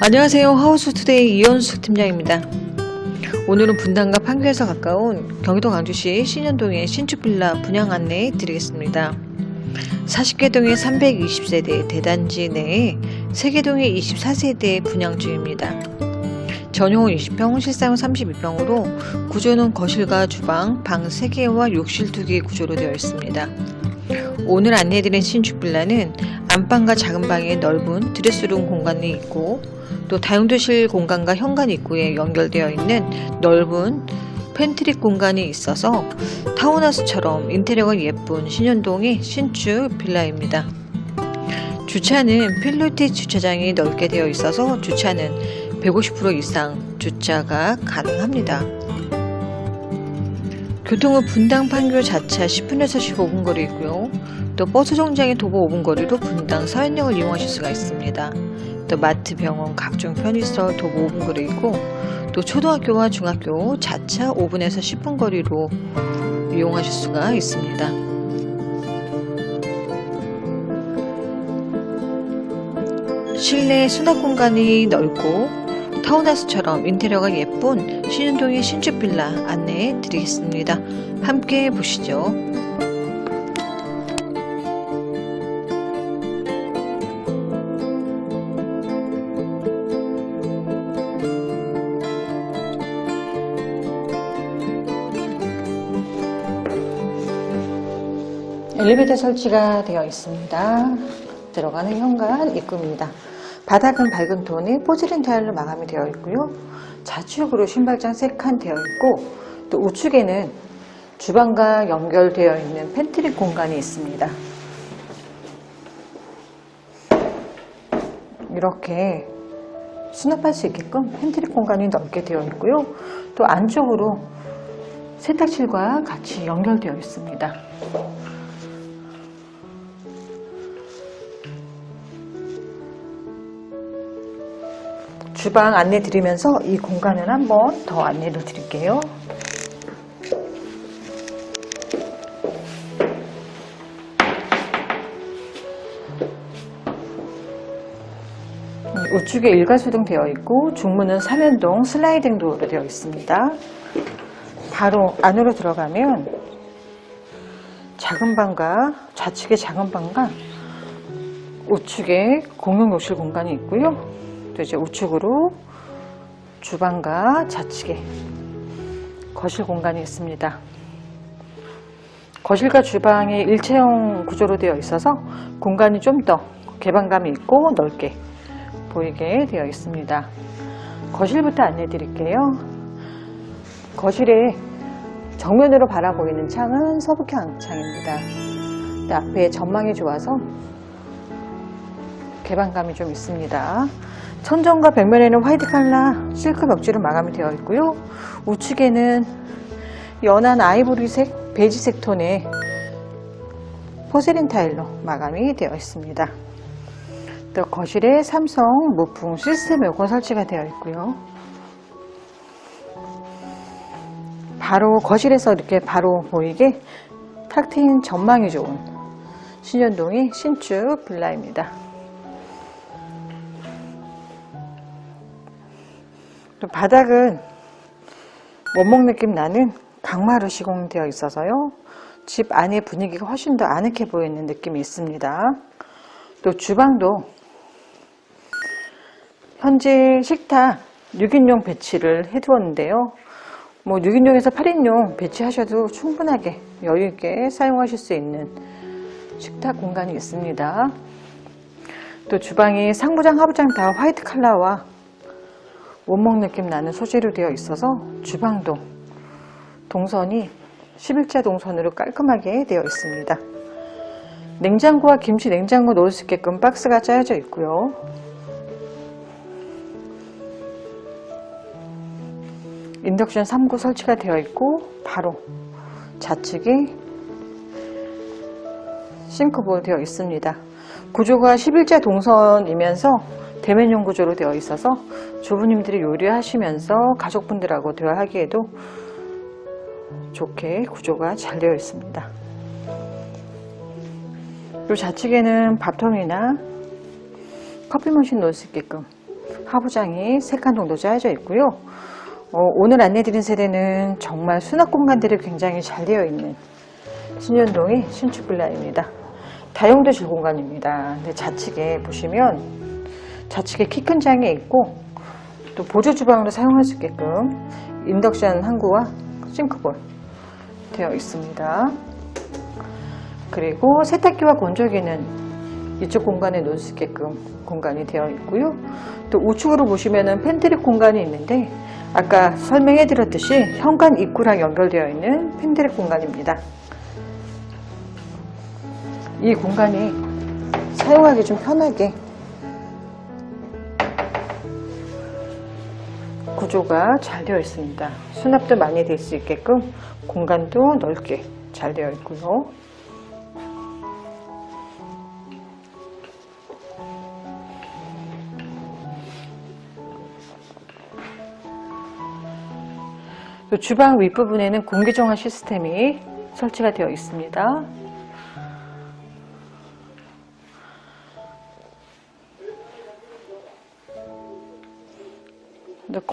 안녕하세요. 하우스투데이 이현숙 팀장입니다. 오늘은 분당과 판교에서 가까운 경기도 광주시 신현동의 신축빌라 분양 안내 드리겠습니다. 40개 동의 320세대 대단지 내에 3개 동의 24세대 분양 중입니다. 전용은 20평, 실상은 32평으로 구조는 거실과 주방, 방 3개와 욕실 2개 구조로 되어 있습니다. 오늘 안내해드린 신축 빌라는 안방과 작은 방에 넓은 드레스룸 공간이 있고 또 다용도실 공간과 현관 입구에 연결되어 있는 넓은 팬트리 공간이 있어서 타운하우스처럼 인테리어가 예쁜 신현동의 신축 빌라입니다. 주차는 필로티 주차장이 넓게 되어 있어서 주차는 150% 이상 주차가 가능합니다. 교통은 분당 판교 자차 10분에서 15분 거리 있고요. 또 버스 정장의 도보 5분 거리로 분당 서현역을 이용하실 수가 있습니다. 또 마트, 병원, 각종 편의시설 도보 5분 거리 있고 또 초등학교와 중학교 자차 5분에서 10분 거리로 이용하실 수가 있습니다. 실내 수납 공간이 넓고 타운하우스처럼 인테리어가 예쁜 신현동의 신축 빌라 안내해 드리겠습니다. 함께 보시죠. 엘리베이터 설치가 되어 있습니다. 들어가는 현관 입구입니다. 바닥은 밝은 톤의 포즈린 타일로 마감이 되어 있고요. 좌측으로 신발장 3칸 되어 있고 또 우측에는 주방과 연결되어 있는 팬트리 공간이 있습니다. 이렇게 수납할 수 있게끔 팬트리 공간이 넓게 되어 있고요. 또 안쪽으로 세탁실과 같이 연결되어 있습니다. 주방 안내 드리면서 이 공간을 한번 더 안내를 드릴게요. 음, 우측에 일괄소등 되어 있고 중문은 3연동 슬라이딩 도어로 되어 있습니다. 바로 안으로 들어가면 작은 방과 좌측에 작은 방과 우측에 공용 욕실 공간이 있고요. 또 이제 우측으로 주방과 좌측에 거실 공간이 있습니다. 거실과 주방이 일체형 구조로 되어 있어서 공간이 좀 더 개방감이 있고 넓게 보이게 되어 있습니다. 거실부터 안내 드릴게요. 거실에 정면으로 바라보이는 창은 서북향 창입니다. 앞에 전망이 좋아서 개방감이 좀 있습니다. 천정과 벽면에는 화이트 칼라 실크 벽지로 마감이 되어 있고요. 우측에는 연한 아이보리색, 베이지색 톤의 포세린 타일로 마감이 되어 있습니다. 또 거실에 삼성 무풍 시스템 에어컨 설치가 되어 있고요. 바로 거실에서 이렇게 바로 보이게 탁 트인 전망이 좋은 신현동의 신축 빌라입니다. 바닥은 원목 느낌 나는 강마루 시공되어 있어서요. 집 안의 분위기가 훨씬 더 아늑해 보이는 느낌이 있습니다. 또 주방도 현재 식탁 6인용 배치를 해두었는데요. 뭐 6인용에서 8인용 배치하셔도 충분하게 여유있게 사용하실 수 있는 식탁 공간이 있습니다. 또 주방이 상부장, 하부장 다 화이트 컬러와 원목 느낌 나는 소재로 되어 있어서 주방도 동선이 11자 동선으로 깔끔하게 되어 있습니다. 냉장고와 김치 냉장고 넣을 수 있게끔 박스가 짜여져 있고요. 인덕션 3구 설치가 되어 있고 바로 좌측에 싱크볼 되어 있습니다. 구조가 11자 동선이면서 대면용 구조로 되어 있어서 주부님들이 요리하시면서 가족분들하고 대화하기에도 좋게 구조가 잘 되어 있습니다. 이 좌측에는 밥통이나 커피 머신 놓을 수 있게끔 하부장이 3칸 정도 짜여져 있고요. 어, 오늘 안내드린 세대는 정말 수납 공간들이 굉장히 잘 되어 있는 신현동의 신축 빌라입니다. 다용도실 공간입니다. 근데 좌측에 보시면 좌측에 키 큰 장이 있고 또 보조 주방으로 사용할 수 있게끔 인덕션 항구와 싱크볼 되어 있습니다. 그리고 세탁기와 건조기는 이쪽 공간에 놓을 수 있게끔 공간이 되어 있고요. 또 우측으로 보시면은 팬트리 공간이 있는데 아까 설명해 드렸듯이 현관 입구랑 연결되어 있는 팬트리 공간입니다. 이 공간이 사용하기 좀 편하게 구조가 잘 되어 있습니다. 수납도 많이 될 수 있게끔 공간도 넓게 잘 되어 있고요. 또 주방 윗부분에는 공기정화 시스템이 설치가 되어 있습니다.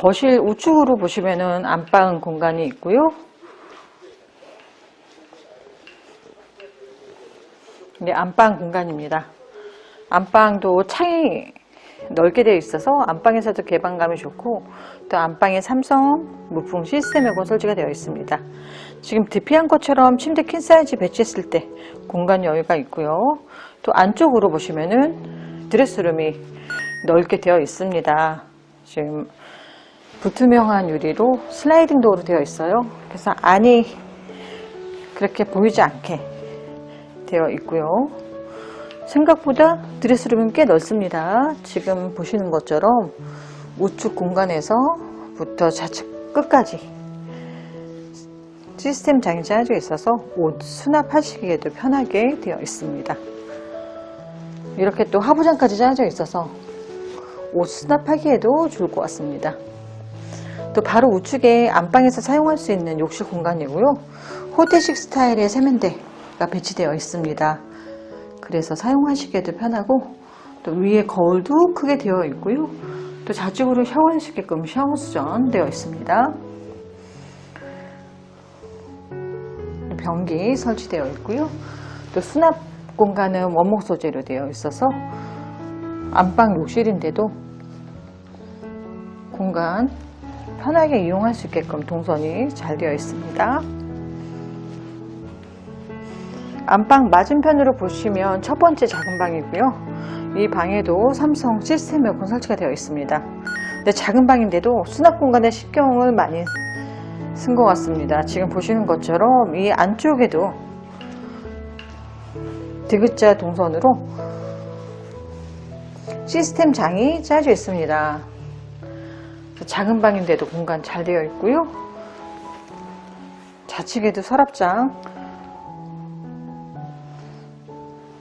거실 우측으로 보시면은 안방 공간이 있고요. 이게 안방 공간입니다. 안방도 창이 넓게 되어 있어서 안방에서도 개방감이 좋고 또 안방에 삼성 무풍 시스템 에고 설치가 되어 있습니다. 지금 DP한 것처럼 침대 퀸 사이즈 배치했을 때 공간 여유가 있고요. 또 안쪽으로 보시면은 드레스룸이 넓게 되어 있습니다. 지금 불투명한 유리로 슬라이딩 도어로 되어 있어요. 그래서 안이 그렇게 보이지 않게 되어 있고요. 생각보다 드레스룸은 꽤 넓습니다. 지금 보시는 것처럼 우측 공간에서부터 좌측 끝까지 시스템 장이 짜여져 있어서 옷 수납하시기에도 편하게 되어 있습니다. 이렇게 또 하부장까지 짜여져 있어서 옷 수납하기에도 좋을 것 같습니다. 또 바로 우측에 안방에서 사용할 수 있는 욕실 공간이고요. 호텔식 스타일의 세면대가 배치되어 있습니다. 그래서 사용하시기에도 편하고 또 위에 거울도 크게 되어 있고요. 또 좌측으로 샤워할 수 있게끔 샤워 수전 되어 있습니다. 변기 설치되어 있고요. 또 수납 공간은 원목 소재로 되어 있어서 안방 욕실인데도 공간 편하게 이용할 수 있게끔 동선이 잘 되어 있습니다. 안방 맞은편으로 보시면 첫 번째 작은 방이고요. 이 방에도 삼성 시스템 에어컨 설치가 되어 있습니다. 근데 작은 방인데도 수납 공간에 신경을 많이 쓴 것 같습니다. 지금 보시는 것처럼 이 안쪽에도 디귿자 동선으로 시스템 장이 짜여져 있습니다. 작은 방인데도 공간 잘 되어 있고요. 좌측에도 서랍장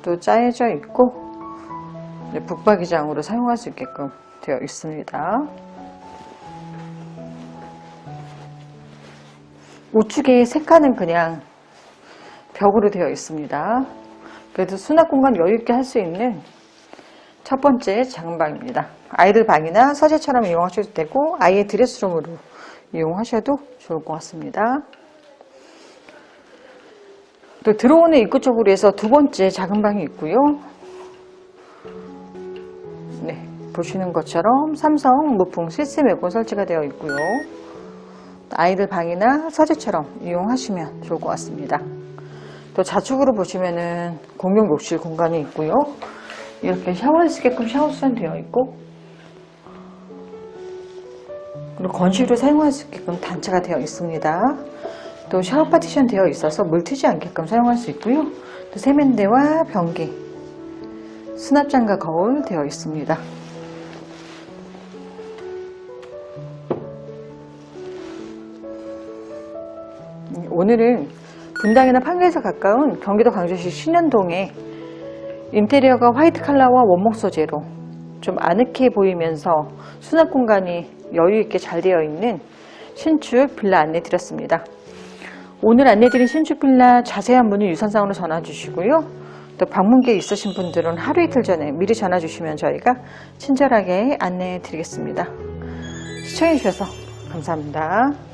또 짜여져 있고 네, 북박이장으로 사용할 수 있게끔 되어 있습니다. 우측에 세 칸은 그냥 벽으로 되어 있습니다. 그래도 수납 공간 여유 있게 할 수 있는 첫 번째 작은 방입니다. 아이들 방이나 서재처럼 이용하셔도 되고 아이의 드레스룸으로 이용하셔도 좋을 것 같습니다. 또 들어오는 입구 쪽으로 해서 두 번째 작은 방이 있고요. 네, 보시는 것처럼 삼성 무풍 시스템 에어컨 설치가 되어 있고요. 아이들 방이나 서재처럼 이용하시면 좋을 것 같습니다. 또 좌측으로 보시면은 공용 욕실 공간이 있고요. 이렇게 샤워할 수 있게끔 샤워수전 되어 있고 그리고 건식으로 사용할 수 있게끔 단차가 되어 있습니다. 또 샤워 파티션 되어 있어서 물 튀지 않게끔 사용할 수 있고요. 또 세면대와 변기, 수납장과 거울 되어 있습니다. 오늘은 분당이나 판교에서 가까운 경기도 광주시 신현동에 인테리어가 화이트 컬러와 원목 소재로 좀 아늑해 보이면서 수납 공간이 여유 있게 잘 되어 있는 신축 빌라 안내 드렸습니다. 오늘 안내 드린 신축 빌라 자세한 문의 유선상으로 전화 주시고요. 또 방문객 있으신 분들은 하루 이틀 전에 미리 전화 주시면 저희가 친절하게 안내해 드리겠습니다. 시청해 주셔서 감사합니다.